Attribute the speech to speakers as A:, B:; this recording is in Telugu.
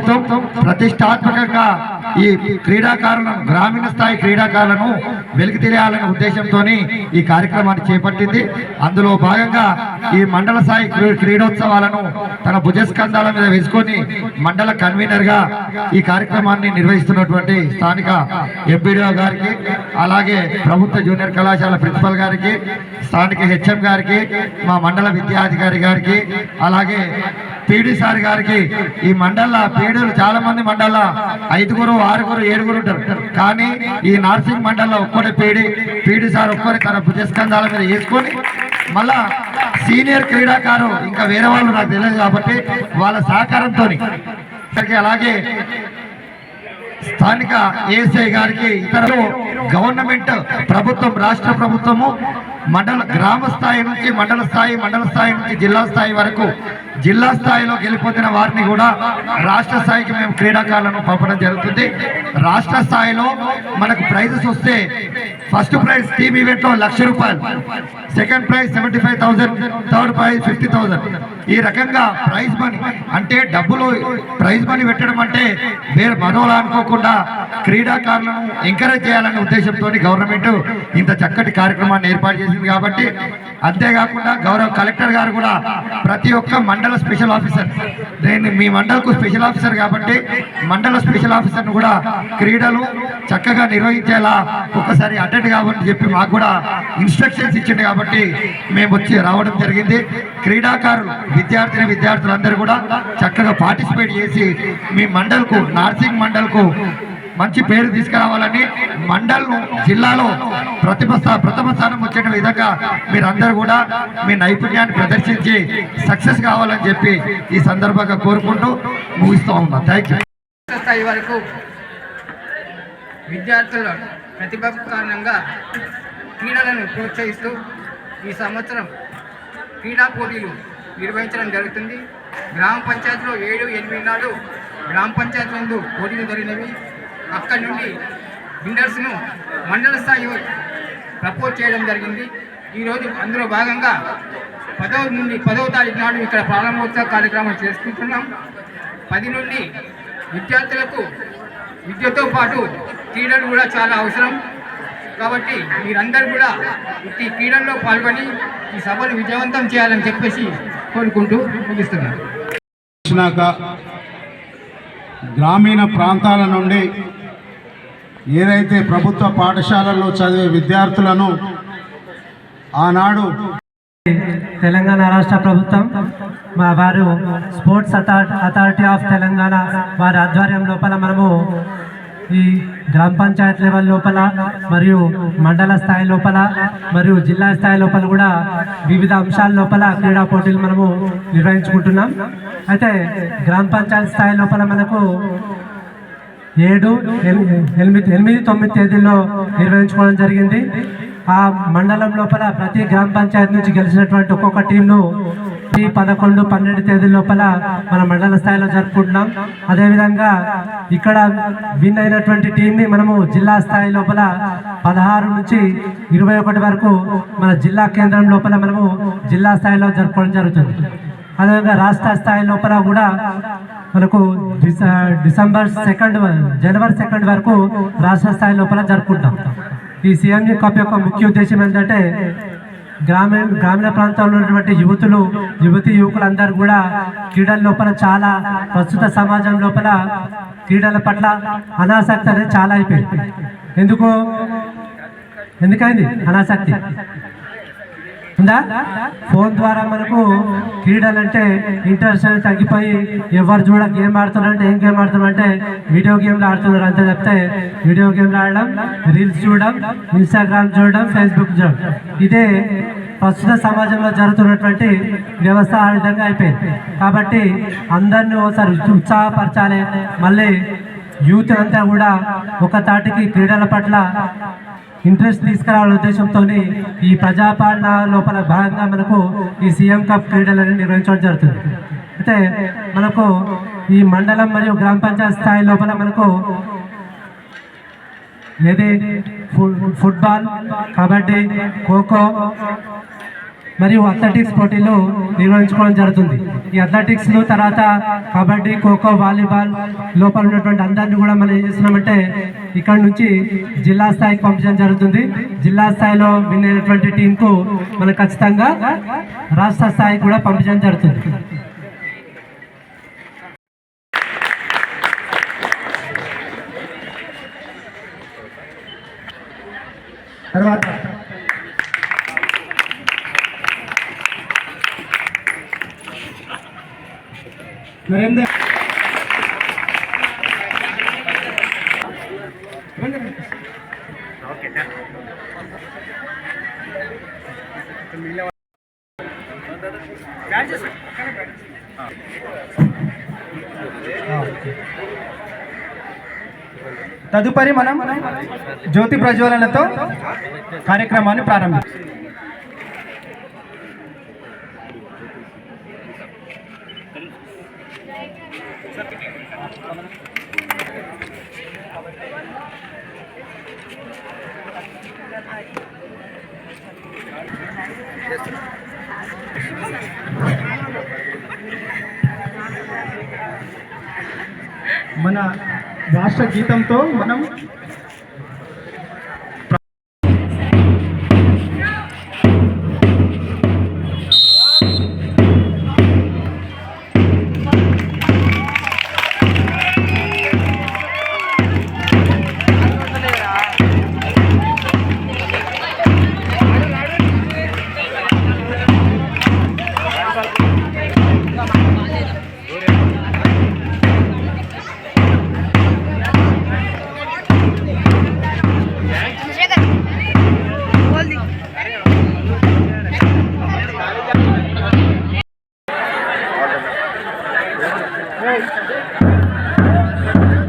A: ప్రభుత్వం ప్రతిష్టాత్మకంగా ఈ క్రీడాకారులను గ్రామీణ స్థాయి క్రీడాకారులను వెలికి తెలియాలనే ఉద్దేశంతో ఈ కార్యక్రమాన్ని చేపట్టింది. అందులో భాగంగా ఈ మండల స్థాయి క్రీ- క్రీడోత్సవాలను తన భుజస్కంధాల మీద వేసుకొని మండల కన్వీనర్గా ఈ కార్యక్రమాన్ని నిర్వహిస్తున్నటువంటి స్థానిక ఎంపీడీఓ గారికి అలాగే ప్రభుత్వ జూనియర్ కళాశాల ప్రిన్సిపల్ గారికి స్థానిక హెచ్ఎం గారికి మా మండల విద్యాధికారి గారికి అలాగే పీడీ సార్ గారికి ఈ మండల పీడీలు చాలా మంది మండల ఐదుగురు ఆరుగురు ఏడుగురు ఉంటారు. కానీ ఈ నార్సింగ్ మండల్లో ఒక్కటి పీడి పీడీ సార్ ఒక్కరి తన భుజస్కంధాల మీద వేసుకొని మళ్ళా సీనియర్ క్రీడాకారు ఇంకా వేరే వాళ్ళు నాకు తెలియదు కాబట్టి వాళ్ళ సహకారంతో అలాగే స్థానిక ఏఎస్ఐ గారికి ఇతరులు గవర్నమెంట్ ప్రభుత్వం రాష్ట్ర ప్రభుత్వము మండల గ్రామ స్థాయి నుంచి మండల స్థాయి మండల స్థాయి నుంచి జిల్లా స్థాయి వరకు జిల్లా స్థాయిలో గెలిపొందిన వారిని కూడా రాష్ట్ర స్థాయికి మేము క్రీడాకారులను పంపడం జరుగుతుంది. రాష్ట్ర స్థాయిలో మనకు ప్రైజెస్ వస్తే ఫస్ట్ ప్రైజ్ టీమ్ ఈవెంట్లో లక్ష రూపాయలు second prize seventy five thousand third prize fifty thousand. ఈ రకంగా ప్రైజ్ మనీ అంటే డబ్బులు ప్రైజ్ మనీ పెట్టడం అంటే వేరే మనోలా అనుకోకుండా క్రీడాకారులను ఎంకరేజ్ చేయాలనే ఉద్దేశంతో గవర్నమెంట్ ఇంత చక్కటి కార్యక్రమాన్ని ఏర్పాటు చేసింది కాబట్టి అంతేకాకుండా గౌరవ కలెక్టర్ గారు కూడా ప్రతి ఒక్క మండల స్పెషల్ ఆఫీసర్. నేను మీ మండలకు స్పెషల్ ఆఫీసర్ కాబట్టి మండల స్పెషల్ ఆఫీసర్ను కూడా క్రీడలు చక్కగా నిర్వహించేలా ఒక్కసారి అటెండ్ కావాలని చెప్పి మాకు కూడా ఇన్స్ట్రక్షన్స్ ఇచ్చింది కాబట్టి మేము వచ్చి రావడం జరిగింది. క్రీడాకారులు విద్యార్థిని విద్యార్థులందరూ కూడా చక్కగా పార్టిసిపేట్ చేసి మీ మండల్కు నార్సింగ్ మండల్కు మంచి పేరు తీసుకురావాలని మండల్ జిల్లాలో ప్రతిభ స్థా- ప్రథమ స్థానం వచ్చిన విధంగా మీరందరూ కూడా మీ నైపుణ్యాన్ని ప్రదర్శించి సక్సెస్ కావాలని చెప్పి ఈ సందర్భంగా కోరుకుంటూ ముగిస్తూ ఉన్నాం. థ్యాంక్ యూ
B: స్థాయి వరకు విద్యార్థుల ప్రతిభ కారణంగా క్రీడలను ప్రోత్సహిస్తూ ఈ సంవత్సరం క్రీడా పోటీలు నిర్వహించడం జరుగుతుంది. గ్రామ పంచాయతీలో ఏడు ఎనిమిది నాడు గ్రామ పంచాయతీ నందు పోటీలు జరిగినవి. అక్కడి నుండి బిల్డర్స్ను మండల స్థాయి ప్రపోజ్ చేయడం జరిగింది. ఈరోజు అందులో భాగంగా పదవ నుండి పదవ తారీఖు నాడు ఇక్కడ ప్రారంభోత్సవ కార్యక్రమం చేసుకుంటున్నాం. పది నుండి విద్యార్థులకు విద్యతో పాటు క్రీడలు కూడా చాలా అవసరం. కాబట్టి మీరందరూ కూడా ఈ క్రీడల్లో పాల్గొని ఈ సభను విజయవంతం చేయాలని చెప్పేసి కోరుకుంటూ ముగిస్తున్నాను.
C: గ్రామీణ ప్రాంతాల నుండి ఏదైతే ప్రభుత్వ పాఠశాలల్లో చదివే విద్యార్థులను ఆనాడు
D: తెలంగాణ రాష్ట్ర ప్రభుత్వం మా వారు sports authority authority of Telangana వారి ఆధ్వర్యం లోపల మనము ఈ గ్రామ పంచాయత్ లెవెల్ లోపల మరియు మండల స్థాయి లోపల మరియు జిల్లా స్థాయి లోపల కూడా వివిధ అంశాల లోపల క్రీడా పోటీలు మనము నిర్వహించుకుంటున్నాం. అయితే గ్రామ పంచాయత్ స్థాయి లోపల మనకు ఏడు ఎనిమిది ఎనిమిది తొమ్మిది తేదీల్లో నిర్వహించుకోవడం జరిగింది. ఆ మండలం లోపల ప్రతి గ్రామ పంచాయతీ నుంచి గెలిచినటువంటి ఒక్కొక్క టీంను ఈ పదకొండు పన్నెండు తేదీల లోపల మన మండల స్థాయిలో జరుపుకుంటున్నాం. అదేవిధంగా ఇక్కడ విన్ అయినటువంటి టీంని మనము జిల్లా స్థాయి లోపల పదహారు నుంచి ఇరవై ఒకటి వరకు మన జిల్లా కేంద్రం లోపల మనము జిల్లా స్థాయిలో జరుపుకోవడం జరుగుతుంది. అదేవిధంగా రాష్ట్ర స్థాయి లోపల కూడా మనకు డిస- డిసెంబర్ సెకండ్ జనవరి సెకండ్ వరకు రాష్ట్ర స్థాయి లోపల జరుపుకుంటాం. ఈ సీఎం కప్ యొక్క ముఖ్య ఉద్దేశం ఏంటంటే గ్రామీణ గ్రామీణ ప్రాంతాల్లో ఉన్నటువంటి యువతులు యువతి యువకులందరూ కూడా క్రీడల లోపల చాలా ప్రస్తుత సమాజం లోపల క్రీడల పట్ల అనాసక్తి అనేది చాలా అయిపోయింది. ఎందుకు ఎందుకైంది? అనాసక్తి. ఉందా? ఫోన్ ద్వారా మనకు క్రీడలంటే ఇంట్రెస్ట్ అనేది తగ్గిపోయి ఎవరు చూడ గేమ్ ఆడుతున్నారంటే ఏం గేమ్ ఆడుతున్నారంటే వీడియో గేమ్లు ఆడుతున్నారు అంతే చెప్తే వీడియో గేమ్లు ఆడడం రీల్స్ చూడడం ఇన్స్టాగ్రామ్ చూడడం ఫేస్బుక్ చూడడం. ఇదే ప్రస్తుత సమాజంలో జరుగుతున్నటువంటి వ్యవస్థ ఆ విధంగా అయిపోయింది. కాబట్టి అందరినీ ఒకసారి ఉత్సాహపరచాలి. మళ్ళీ యూత్ అంతా కూడా ఒక తాటికి క్రీడల పట్ల ఇంట్రెస్ట్ తీసుకురావాల ఉద్దేశంతో ఈ ప్రజాపాలన లోపల భాగంగా మనకు ఈ సీఎం కప్ క్రీడలను నిర్వహించడం జరుగుతుంది. అయితే మనకు ఈ మండలం మరియు గ్రామ పంచాయత్ స్థాయి లోపల మనకు ఏది? ఫు- ఫుట్బాల్ కబడ్డీ ఖోఖో మరియు అథ్లెటిక్స్ పోటీలు నిర్వహించుకోవడం జరుగుతుంది. ఈ అథ్లెటిక్స్లో తర్వాత కబడ్డీ ఖోఖో వాలీబాల్ లోపల ఉన్నటువంటి అందరినీ కూడా మనం ఏం చేస్తున్నామంటే ఇక్కడ నుంచి జిల్లా స్థాయికి పంపించడం జరుగుతుంది. జిల్లా స్థాయిలో విన్ అయినటువంటి టీంకు మనం ఖచ్చితంగా రాష్ట్ర స్థాయికి కూడా పంపించడం జరుగుతుంది. తర్వాత నరేందర్.
E: తదుపరి మనం జ్యోతి ప్రజ్వలనతో కార్యక్రమాన్ని ప్రారంభిస్తాం మన రాష్ట్ర గీతంతో మనం Thank you.